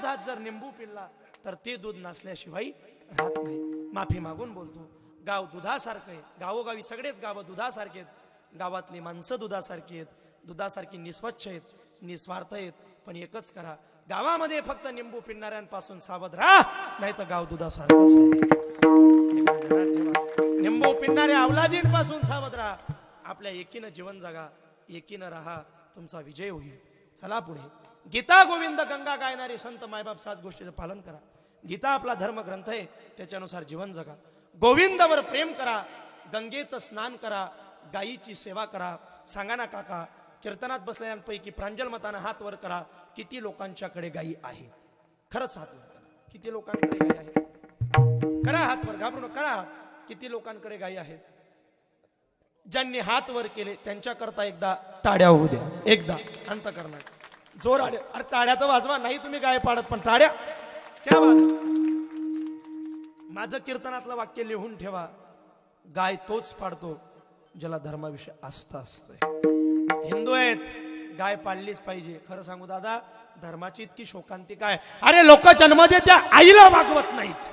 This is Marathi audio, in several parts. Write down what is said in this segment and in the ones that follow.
दुधात जर निंबू पिल्ला तर ते दूध नसल्याशिवाय राहत नाही. माफी मागून बोलतो गाव दुधासारखं आहे. गावोगावी सगळेच गावं दुधासारखे आहेत. गावातली माणसं दुधासारखी आहेत. दुधासारखी निस्वच्छ आहेत. निस्वार्थ आहेत. पण एकच करा गावामध्ये फक्त निंबू पिणाऱ्यांपासून सावध राहा नाही तर गाव दुधासारखंच निंबू पिणाऱ्या अवलादींपासून सावध राहा. आपल्या एकीनं जीवन जगा एकीनं राहा. तुमचा विजय होईल. चला पुढे. गीता गोविंद गंगा गायणारे संत मायबाप सात गोष्टीचं पालन करा. गीता आपला धर्मग्रंथ आहे त्याच्यानुसार जीवन जगा. गोविंदावर प्रेम करा गंगेत स्नान करा गायीची सेवा करा. सांगा ना काका कीर्तनात बसलेल्यांपैकी प्रांजल मतानं हात वर करा किती लोकांच्याकडे गायी आहेत? खरंच हात वर करा. किती लोकांकडे गायी आहेत? करा हात वर घाबरू करा. किती लोकांकडे गायी आहेत? ज्यांनी हात वर केले त्यांच्याकरता एकदा टाळ्या होऊ द्या. एकदा अंत करणार जोर आले अरे टाळ्या तर वाजवा नाही तुम्ही गाय पाडत पण टाळ्या क्या बात. माझं कीर्तनातलं वाक्य लिहून ठेवा. गाय तोच पाडतो ज्याला धर्माविषयी आस्था असते. हिंदू आहेत गाय पाळलीच पाहिजे. खरं सांगू दादा धर्माची इतकी शोकांती काय? अरे लोक जन्म देत्या आईला वागवत नाहीत.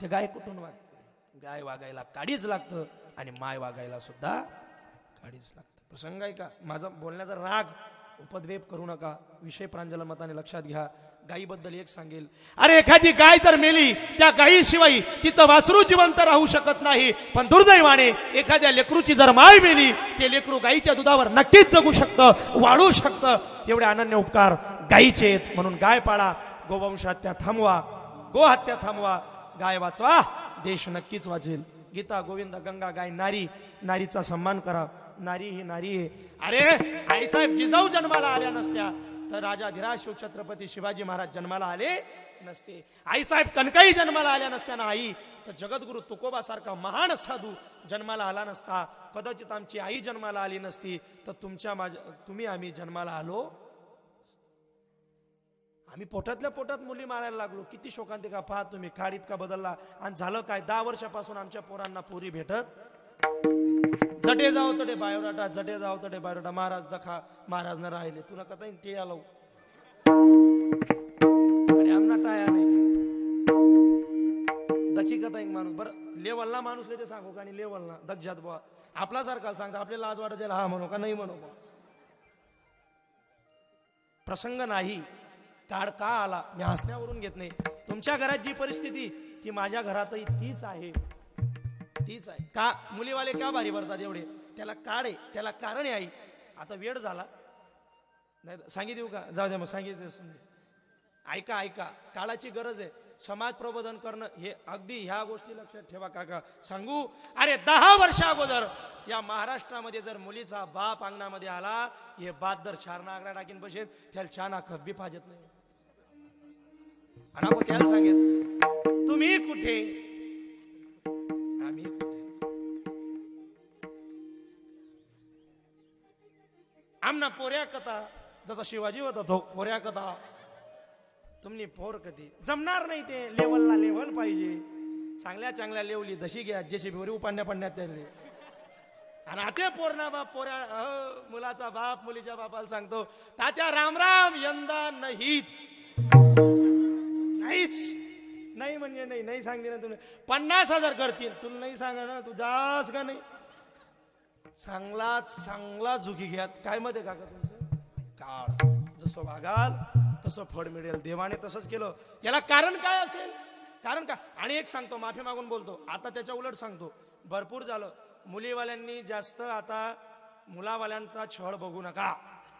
ते गाय कुठून वागते? गाय वागायला काडीच लागतं आणि माय वागायला सुद्धा काडीच लागतं. प्रसंग आहे का? माझा बोलण्याचा राग उपद्वेप करू नका. विषय प्रांजल मताने लक्षात घ्या. गायीबद्दल एक सांगेल. अरे एखादी गाय जर मेली त्या गायीशिवाय तिचं वासरू जिवंत राहू शकत नाही. पण दुर्दैवाने एखाद्या लेकरूची जर माय मेली ते लेकरू गायीच्या दुधावर नक्कीच जगू शकतं वाढू शकतं. एवढे अनन्य उपकार गायीचे आहेत. म्हणून गाय पाळा गोवंश हत्या थांबवा गोहत्या थांबवा. गाय वाचवा. देश नक्कीच वाचेल. गीता गोविंद गंगा गाय नारी. नारीचा सन्मान करा. नारी ही नारी आहे अरे आईसाहेब जिजाऊ जन्माला आल्या नसत्या. तर राजा धीराज छत्रपती शिवाजी महाराज जन्माला आले नसते. आईसाहेब कणकाई जन्माला आल्या नसत्या ना आई. तर जगद्गुरु तुकोबा सारखा महान साधू जन्माला आला नसता. कदाचित आमची आई जन्माला आली नसती. तर तुमच्या माझ्या तुम्ही आम्ही जन्माला आलो आम्ही पोटातल्या पोटात मुली मारायला लागलो. किती शोकांतिका. पहा तुम्ही काळ इतका बदलला? आणि झालं काय? दहा वर्षापासून आमच्या पोरांना पोरी भेटत जटे जाव तडे बायोडाटा जटे जाव तडे बायोडाटा महाराज दखा महाराज न राहिले. तुला कथा ते आलो अरे आमना टाया नाही. दखी कथा एक माणूस? बरं लेवलला माणूस ते सांगू का? आणि लेवलला. दक्षात बुवा. आपला सारखा सांगता आपल्याला लाज वाटत हा म्हणू का नाही म्हणू प्रसंग नाही. काळ का आला? मी हसण्यावरून घेत नाही. तुमच्या घरात जी परिस्थिती ती माझ्या घरातही तीच आहे. तीच आहे. का मुलीवाले का भारी भरतात एवढे? त्याला काळ आहे त्याला कारण आहे आई. आता वेळ झाला. नाही सांगी देऊ का? जाऊ द्या मग सांगितलं ऐका ऐका. काळाची गरज आहे. समाज प्रबोधन करणं हे अगदी ह्या गोष्टी लक्षात ठेवा काका. सांगू? अरे दहा वर्षा अगोदर या महाराष्ट्रामध्ये जर मुलीचा बाप अंगणामध्ये आला हे बात दर छारणा आगडा टाकीन बसेल त्याला छान खब्बी पाजत नाही. आणि आपण त्याला सांगेल तुम्ही कुठे आमना पोऱ्या कथा जसा शिवाजी होता तो पोऱ्या कथा. तुम्ही पोर कधी? जमणार नाही ते. लेवलला लेवल पाहिजे. चांगल्या चांगल्या लेवली दशी घ्या जशी उपांड्या पडण्यात त्याने आणि आता पोरणा बाप पोऱ्या मुलाचा बाप मुलीच्या बापाला सांगतो तात्या रामराम यंदा नाही नाहीच. नाही म्हणजे नाही नाही सांगते ना तुम्ही. पन्नास हजार करतील. तुला नाही सांगा ना तू जास का नाही? चांगला चांगला झुकी घ्या काय मध्ये काका तुमचं? काळ. जसं वागाल तसं फळ मिळेल. देवाने तसंच केलं. याला कारण काय असेल? कारण का? आणि एक सांगतो माफी मागून बोलतो. आता त्याच्या उलट सांगतो. भरपूर झालं. मुलीवाल्यांनी जास्त आता मुलावाल्यांचा छळ बघू नका.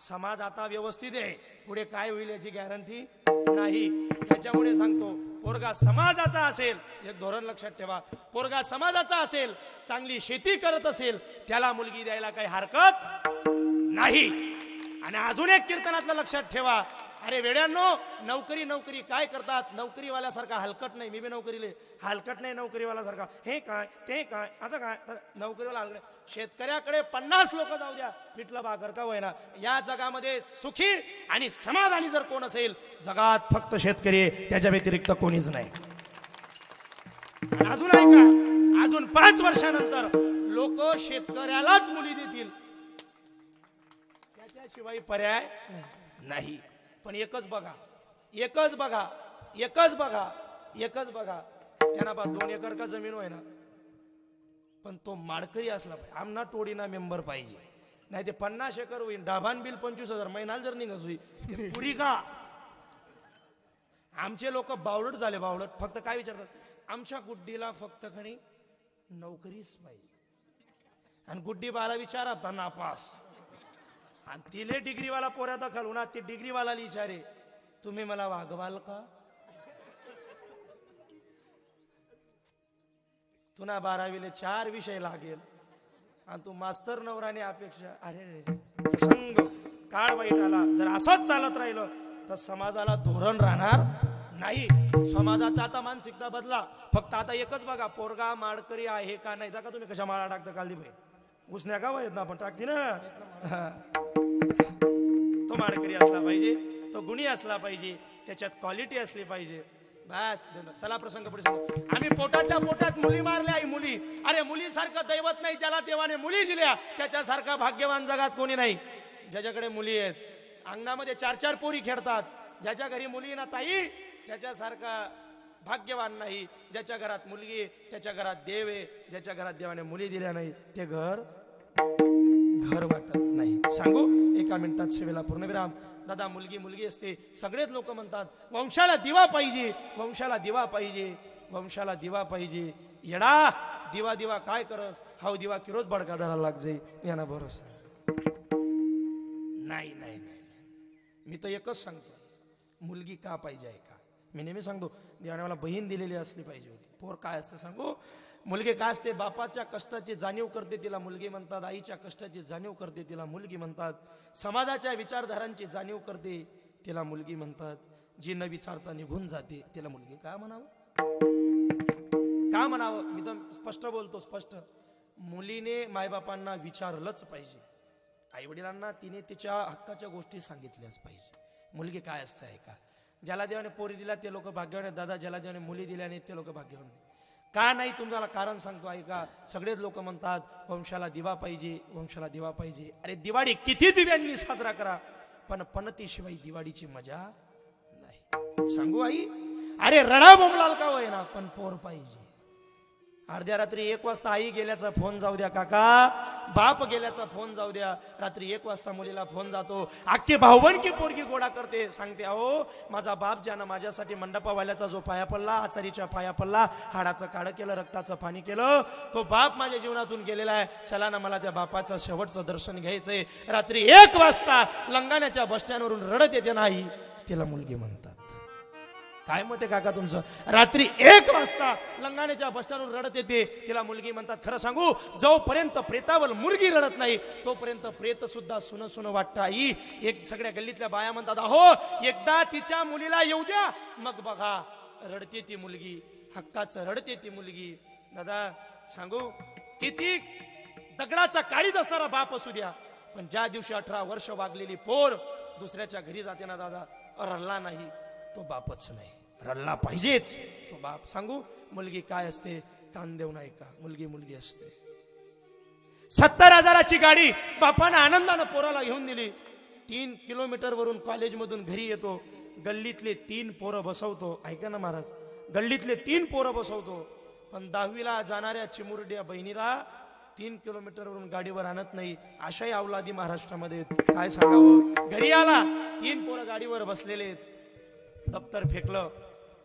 समाज आता व्यवस्थित आहे. पुढे काय होईल याची गॅरंटी नाही. त्याच्यामुळे सांगतो पोरगा समाजाचा असेल एक धोरण लक्षात ठेवा. पोरगा समाजाचा असेल चांगली शेती करत असेल त्याला मुलगी द्यायला काही हरकत नाही. आणि अजून एक कीर्तनातलं लक्षात ठेवा. अरे वेड्यांनो नोकरी नोकरी. काय करतात? नोकरीवाल्यासारखा हलकट नाही. मी बी नोकरीले हलकट नाही नोकरीवाल्यासारखा. हे काय? ते काय? असं काय? नोकरीवाला हलकट शेतकऱ्याकडे पन्नास लोक जाऊ द्या. पिठलं भाकर का होईना. या जगामध्ये सुखी आणि समाधानी जर कोण असेल जगात फक्त शेतकरी त्याच्या व्यतिरिक्त कोणीच नाही. अजून ऐका. अजून पाच वर्षानंतर लोक शेतकऱ्यालाच मुली देतील. त्याच्याशिवाय पर्याय नाही. पण एकच बघा एकच बघा एकच बघा एकच बघा. त्यांना बा दोन एकर का जमीन होय ना पण तो माडकरी असला पाहिजे. आमना टोडीना मेंबर पाहिजे. नाही ते पन्नास एकर होईल डाभान बिल पंचवीस हजार महिनाला जर निघस होईल पुरी का? आमचे लोक बावळट झाले बावळट. फक्त काय विचारतात? आमच्या गुड्डीला फक्त खणी नोकरीच पाहिजे. आणि गुड्डी बाला विचारा नापास आणि तिले डिग्रीवाला पोऱ्या दाखल होणार ते डिग्रीवाला विचारे तुम्ही मला वागवाल का? तुला बारावीले चार विषय लागेल आणि तू मास्तर नवराने अपेक्षा अरे रे प्रसंग. काळ वाईट आला. जर असंच चालत राहिलं तर समाजाला धोरण राहणार नाही. समाजाचा आता मानसिकता बदला. फक्त आता एकच बघा पोरगा माडकरी आहे का नाही? का तुम्ही कशा माळा टाकता काल भाई उसण्या का वयत ना आपण टाकते ना? तो माडकरी असला पाहिजे तो गुणी असला पाहिजे त्याच्यात क्वालिटी असली पाहिजे. बस चला प्रसंग पुढे आम्ही पोटातल्या पोटात मुली मारल्या आई मुली. अरे मुलीसारखं दैवत नाही ज्याला देवाने मुली दिल्या त्याच्यासारखा भाग्यवान जगात कोणी नाही. ज्याच्याकडे मुली आहेत अंगणामध्ये चार चार पोरी खेळतात. ज्याच्या घरी मुली ना ताई त्याच्यासारखा भाग्यवान नाही. ज्याच्या घरात मुलगी त्याच्या घरात देव आहे ज्याच्या घरात देवाने मुली दिल्या नाही ते घर घर वाटत नाही. सांगू? एका मिनिटात सेवेला पूर्णविराम. दादा मुलगी मुलगी असते. सगळेच लोक म्हणतात वंशाला दिवा पाहिजे. वंशाला दिवा पाहिजे. वंशाला दिवा पाहिजे. येडा दिवा दिवा काय करस? हाव दिवा किरोज बडका धरा लाग जाई यांना भरोसा. नाही नाही नाही. मी तर एकच सांगतो. मुलगी का पाहिजे आहे का? मी नेहमी सांगतो देवाने मला बहीण दिलेली असली पाहिजे होती. पोर काय असतं सांगू? मुलगी काय असते? बापाच्या कष्टाची जाणीव करते तिला मुलगी म्हणतात आईच्या कष्टाची जाणीव करते तिला मुलगी म्हणतात समाजाच्या विचारधारांची जाणीव करते तिला मुलगी म्हणतात जी न विचारता निघून जाते तिला मुलगी का म्हणावं? का म्हणावं? मी तर स्पष्ट बोलतो स्पष्ट. मुलीने मायबापांना विचारलंच पाहिजे. आई वडिलांना तिने तिच्या हक्काच्या गोष्टी सांगितल्याच पाहिजे. मुलगी काय असते आहे का ज्याला देवाने पोरी दिला ते लोक भाग्यवान दादा ज्याला देवाने मुली दिल्या ते लोक भाग्यवान नाही का नाही तुम्हाला कारण सांगतो ऐका सगळेच लोक म्हणतात वंशाला दिवा पाहिजे वंशाला दिवा पाहिजे. अरे दिवाळी किती दिव्यांनी साजरा करा पण पणतीशिवाय दिवाळीची मजा नाही. सांगू आई? अरे रडा बोमलाल का होय ना पण पोर पाहिजे. अर्ध्या रात्री एक वाजता आई गेल्याचा फोन जाऊ द्या काका. बाप गेल्याचा फोन जाऊ द्या. रात्री एक वाजता मुलीला फोन जातो. आख्खे भाऊबन की पोरगी गोडा करते सांगते अहो माझा बाप ज्यानं माझ्यासाठी मंडपावाल्याचा जो पाया पडला आचारीच्या पाया पडला हाडाचं काळं केलं रक्ताचं पाणी केलं तो बाप माझ्या जीवनातून गेलेला आहे. चला ना मला त्या बापाचं शेवटचं दर्शन घ्यायचंय. रात्री एक वाजता लंगाण्याच्या बस स्टँडवरून रडत येते नाही. तिला मुलगी म्हणतात. काय मत आहे काका तुमचं? रात्री एक वाजता लंगाण्याच्या बसस्टँडवर रडत येते. तिला मुलगी म्हणतात खरं सांगू जोपर्यंत प्रेतावर मुलगी रडत नाही तोपर्यंत प्रेत सुद्धा सुन सुन वाटतं आई. एक सगळ्या गल्लीतल्या बाया म्हणतात अहो एकदा तिच्या मुलीला येऊ द्या. मग बघा रडते ती मुलगी हक्काचं रडते ती मुलगी. दादा सांगू किती दगडाचा काळीच असणारा बाप असू द्या. पण ज्या दिवशी अठरा वर्ष वागलेली पोर दुसऱ्याच्या घरी जाते ना दादा रडला नाही तो बापच नाही. रडला पाहिजेच. तो बाप सांगू मुलगी काय असते? कान देऊ नाही का? मुलगी मुलगी असते. सत्तर हजाराची गाडी बापानं आनंदानं पोराला घेऊन दिली. तीन किलोमीटर वरून कॉलेजमधून घरी येतो. गल्लीतले तीन पोरं बसवतो. ऐका ना महाराज गल्लीतले तीन पोरं बसवतो. पण दहावीला जाणाऱ्या चिमुरड्या बहिणीला तीन किलोमीटर वरून गाडीवर आणत नाही. अशाही अवलादी महाराष्ट्रामध्ये काय सांगावं? घरी आला तीन पोरं गाडीवर बसलेले दप्तर फेकलं.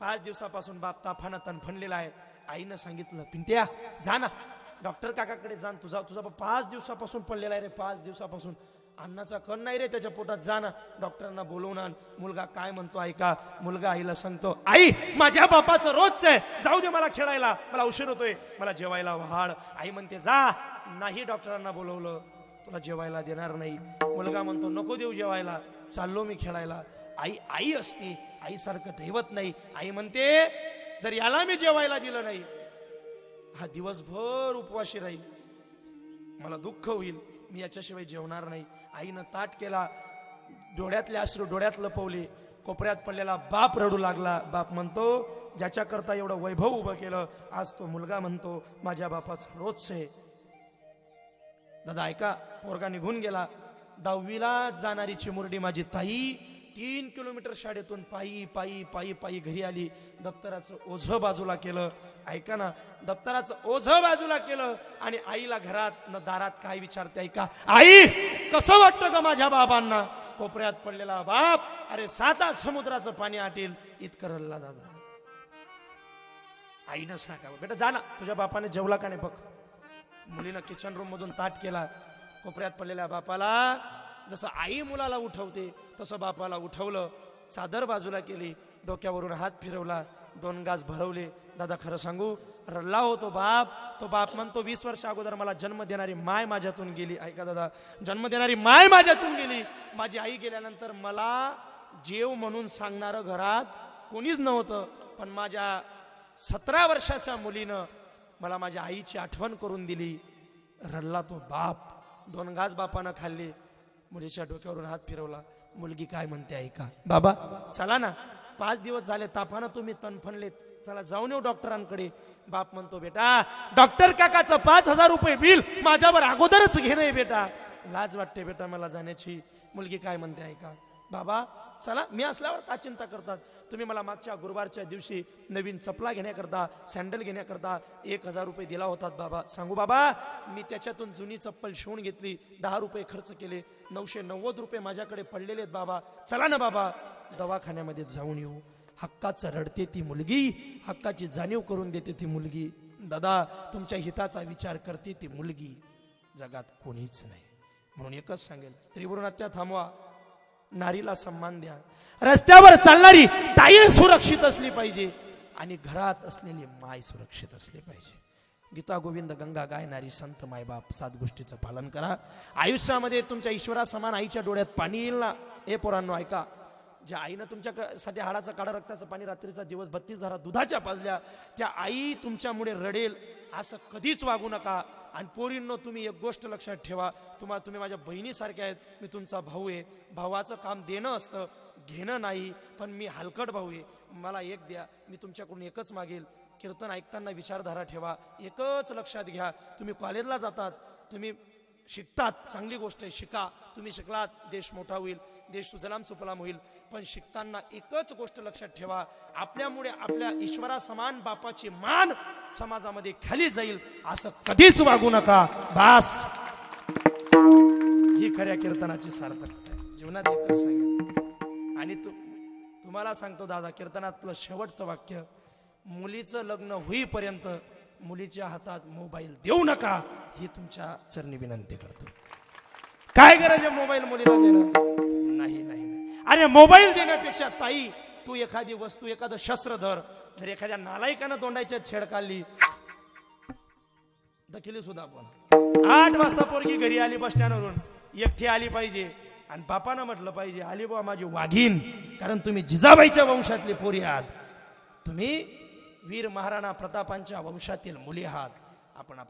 पाच दिवसापासून बाप ताफानं तनफणलेला आहे. आईनं सांगितलं पिंट्या जा ना. डॉक्टर काकाकडे जा तुझा तुझा पाच दिवसापासून पडलेला आहे रे पाच दिवसापासून. अन्नाचा कण नाही रे त्याच्या पोटात जा ना. डॉक्टरांना बोलवून आण. मुलगा काय म्हणतो ऐका. मुलगा आईला सांगतो आई माझ्या बापाचं रोजच आहे. जाऊ दे मला खेळायला. मला उशीर होतोय. मला जेवायला वाढ. आई म्हणते जा. नाही डॉक्टरांना बोलवलं. तुला जेवायला देणार नाही. मुलगा म्हणतो नको देऊ जेवायला. चाललो मी खेळायला. आई आई असती. आईसारखं दैवत नाही. आई म्हणते जर याला मी जेवायला दिलं नाही हा दिवसभर उपवाशी राहील. मला दुःख होईल. मी याच्याशिवाय जेवणार नाही. आईनं ताट केला डोळ्यातले अश्रू डोळ्यात लपवले कोपऱ्यात पडलेला बाप रडू लागला. बाप म्हणतो ज्याच्याकरता एवढं वैभव उभं केलं आज तो मुलगा म्हणतो माझ्या बापाच रोजच आहे. दादा ऐका पोरगा निघून गेला. दहावीला जाणारी चिमुरडी माझी ताई तीन किलोमीटर शाळेतून पायी पायी पायी पायी घरी आली. दप्तराचं ओझं बाजूला केलं. ऐका ना दप्तराचं ओझं बाजूला केलं आणि आईला घरात न दारात काय विचारते ऐका. आई कसं वाटतं का माझ्या बाबांना? कोपऱ्यात पडलेला बाप अरे साता समुद्राचं पाणी आटेल इतकं रल्ला दादा. आईनं सांगावं बेटा जा ना तुझ्या बापाने जेवला का नाही बघ? मुलीनं किचन रूम मधून ताट केला. कोपऱ्यात पडलेल्या बापाला जसं आई मुलाला उठवते तसं बापाला उठवलं चादर बाजूला केली डोक्यावरून हात फिरवला दोन गाज भरवले. दादा खरं सांगू रडला होतो बाप. तो बाप म्हणतो वीस वर्ष अगोदर मला जन्म देणारी माय माझ्यातून गेली. ऐका दादा जन्म देणारी माय माझ्यातून गेली. माझी आई गेल्यानंतर मला जेव म्हणून सांगणारं घरात कोणीच नव्हतं. पण माझ्या सतरा वर्षाच्या मुलीनं मला माझ्या आईची आठवण करून दिली. रडला तो बाप. दोन घास बापानं खाल्ले. मुलीच्या डोक्यावरून हात फिरवला. मुलगी काय म्हणते ऐका. बाबा चला ना. पाच दिवस झाले तापानं तुम्ही तनफणलेत चला जाऊन येऊ डॉक्टरांकडे. बाप म्हणतो बेटा डॉक्टर काकाचं पाच हजार रुपये बिल माझ्यावर अगोदरच घेणं बेटा. लाज वाटते बेटा मला जाण्याची. मुलगी काय म्हणते ऐका. बाबा चला मी असल्यावर का चिंता करतात? तुम्ही मला मागच्या गुरुवारच्या दिवशी नवीन चपला घेण्याकरता सँडल घेण्याकरता एक हजार रुपये दिला होतात बाबा. सांगू बाबा मी त्याच्यातून जुनी चप्पल शिवून घेतली दहा रुपये खर्च केले नऊशे नव्वद रुपये माझ्याकडे पडलेले आहेत बाबा. चला ना बाबा दवाखान्यामध्ये जाऊन येऊ. हक्काचं रडते ती मुलगी हक्काची जाणीव करून देते ती मुलगी. दादा तुमच्या हिताचा विचार करते ती मुलगी. जगात कोणीच नाही. म्हणून एकच सांगेल स्त्रीवरून हत्या थांबवा. नारीला सन्मान द्या. रस्त्यावर चालणारी ताई सुरक्षित असली पाहिजे आणि घरात असलेली माय सुरक्षित असली पाहिजे. गीता गोविंद गंगा गायनारी संत मायबाप सात गोष्टीचं पालन करा. आयुष्यामध्ये तुमच्या ईश्वरा समान आईच्या डोळ्यात पाणी येईल ना? हे पोरांनो ऐका. ज्या आईनं तुमच्यासाठी हाडाचं काळा रक्ताचं पाणी रात्रीचा दिवस बत्तीस झाला दुधाच्या पाजल्या त्या आई तुमच्यामुळे रडेल असं कधीच वागू नका. आणि पोरींनो तुम्ही एक गोष्ट लक्षात ठेवा. तुम्हाला तुम्ही माझ्या बहिणीसारख्या आहेत. मी तुमचा भाऊ आहे. भावाचं काम देणं असतं घेणं नाही पण मी हलकट भाऊ आहे. मला एक द्या मी तुमच्याकडून एकच मागेल. कीर्तन ऐकताना विचारधारा ठेवा. एकच लक्षात घ्या. तुम्ही कॉलेजला जातात तुम्ही शिकतात. चांगली गोष्ट आहे शिका. तुम्ही शिकलात देश मोठा होईल देश सुजलाम सुफलाम होईल. पण शिकताना एकच गोष्ट लक्षात ठेवा आपल्यामुळे आपल्या ईश्वरा समान बापाची मान समाजामध्ये खाली जाईल असं कधीच वागू नका. बास. ही खऱ्या कीर्तनाची सार्थकता आहे. जीवनात एकच सांगेल आणि तू तुम्हाला सांगतो दादा कीर्तनातलं शेवटचं वाक्य मुलीचं लग्न होईपर्यंत मुलीच्या हातात मोबाईल देऊ नका ही तुमच्या चरणी विनंती करतो. काय गरज आहे मोबाईल मुलीला देणं? अरे मोबाईल देण्यापेक्षा ताई तू एखादी वस्तू एखादं शस्त्र धर. जर एखाद्या नालायकानं तोंडायच्या छेड काढली दखिली सुद्धा आपण. आठ वाजता पोरगी घरी आली बस स्टँडवरून एकटी आली पाहिजे. आणि बापानं म्हटलं पाहिजे आली बा माझी वाघीन कारण तुम्ही जिजाबाईच्या वंशातले पोरी आहात. तुम्ही वीर महाराणा प्रतापांच्या वंशातील मुली आहात. आपण आपल्या